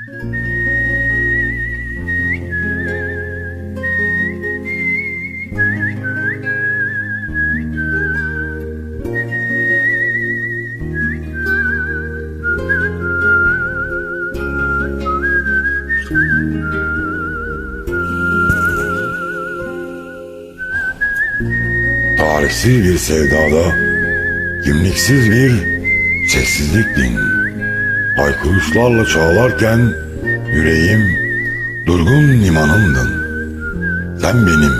Tarihsiz bir sevdada, kimliksiz bir sessizliktin. Haykırışlarla çağlarken yüreğim durgun limanımdın. Sen benim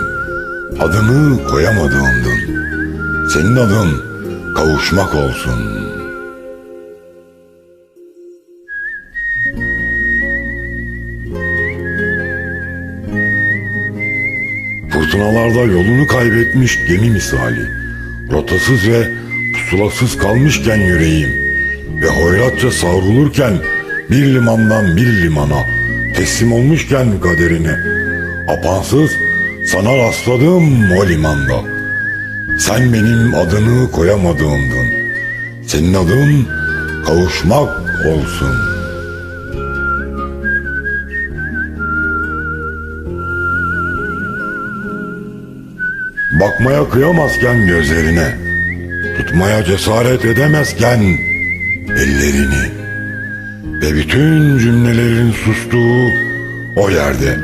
adımı koyamadığımdın. Senin adın kavuşmak olsun. Fırtınalarda yolunu kaybetmiş gemi misali. Rotasız ve pusulasız kalmışken yüreğim ve hoyratça savrulurken bir limandan bir limana teslim olmuşken kaderine apansız sana rastladım o limanda. Sen benim adını koyamadığımdın. Senin adın kavuşmak olsun. Bakmaya kıyamazken gözlerine, tutmaya cesaret edemezken ellerini ve bütün cümlelerin sustuğu o yerde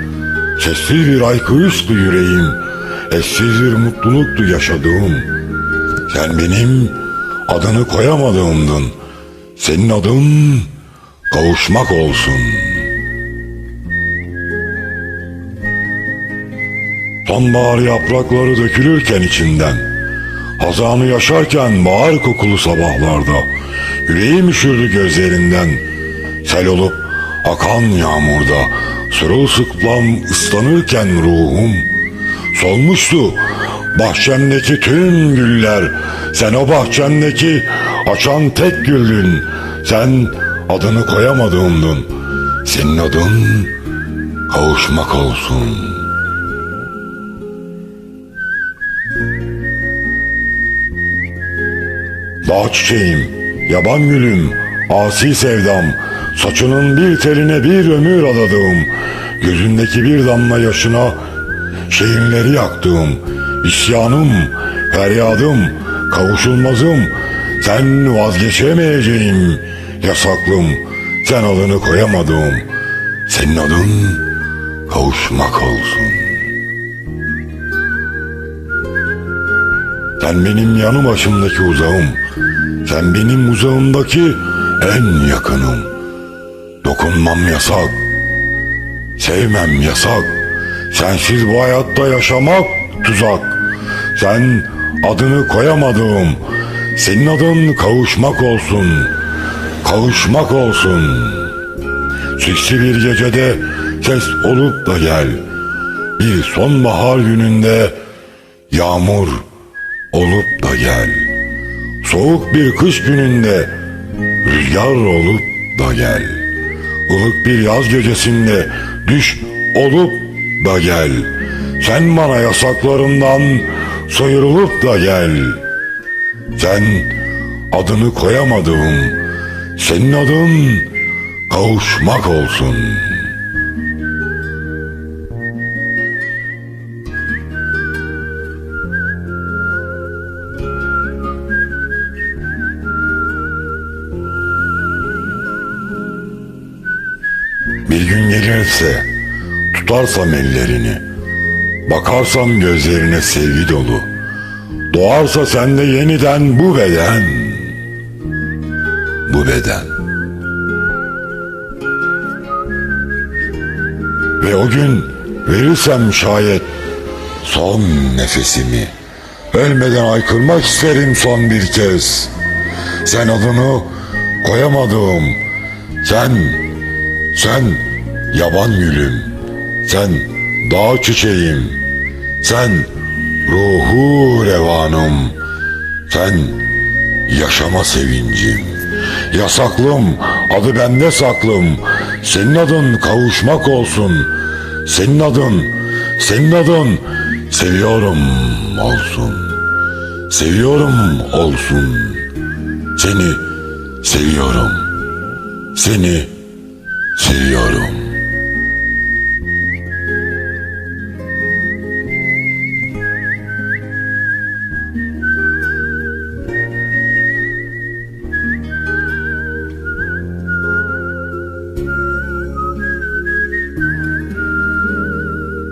sessiz bir aykırıştı yüreğim, eşsiz bir mutluluktu yaşadığım. Sen benim adını koyamadığımdın, senin adın kavuşmak olsun.'' Sonbahar yaprakları dökülürken içinden, hazanı yaşarken bahar kokulu sabahlarda, yüreğim üşürdü gözlerinden, sel olup akan yağmurda, sırılsıklam ıslanırken ruhum, solmuştu. Bahçemdeki tüm güller, sen o bahçemdeki açan tek güldün, sen adını koyamadığımdın, senin adın kavuşmak olsun.'' Dağ çiçeğim, yaban gülüm, asi sevdam, saçının bir teline bir ömür adadığım, gözündeki bir damla yaşına şehirleri yaktığım, isyanım, feryadım, kavuşulmazım, sen vazgeçemeyeceğim, yasaklım, sen adını koyamadığım, senin adın kavuşmak olsun.'' Sen benim yanı başımdaki uzağım. Sen benim uzağımdaki en yakınım. Dokunmam yasak. Sevmem yasak. Sensiz bu hayatta yaşamak tuzak. Sen adını koyamadığım. Senin adın kavuşmak olsun. Kavuşmak olsun. Sisli bir gecede ses olup da gel. Bir sonbahar gününde yağmur olup da gel. Soğuk bir kış gününde rüzgar olup da gel. Ilık bir yaz gecesinde düş olup da gel. Sen bana yasaklarından sıyrılıp da gel. Sen adını koyamadığım, senin adın kavuşmak olsun.'' Bir gün gelirse tutarsam ellerini Bakarsam gözlerine sevgi dolu Doğarsa sende yeniden bu beden Bu beden. Ve o gün verirsem şayet son nefesimi Ölmeden aykırmak isterim son bir kez. Sen adını koyamadığım Sen sen yaban gülüm, sen dağ çiçeğim, sen ruhu revanım, sen yaşama sevincim. Yasaklım, adı bende saklım, senin adın kavuşmak olsun, senin adın, senin adın seviyorum olsun, seviyorum olsun, seni seviyorum, seni Siliyorum.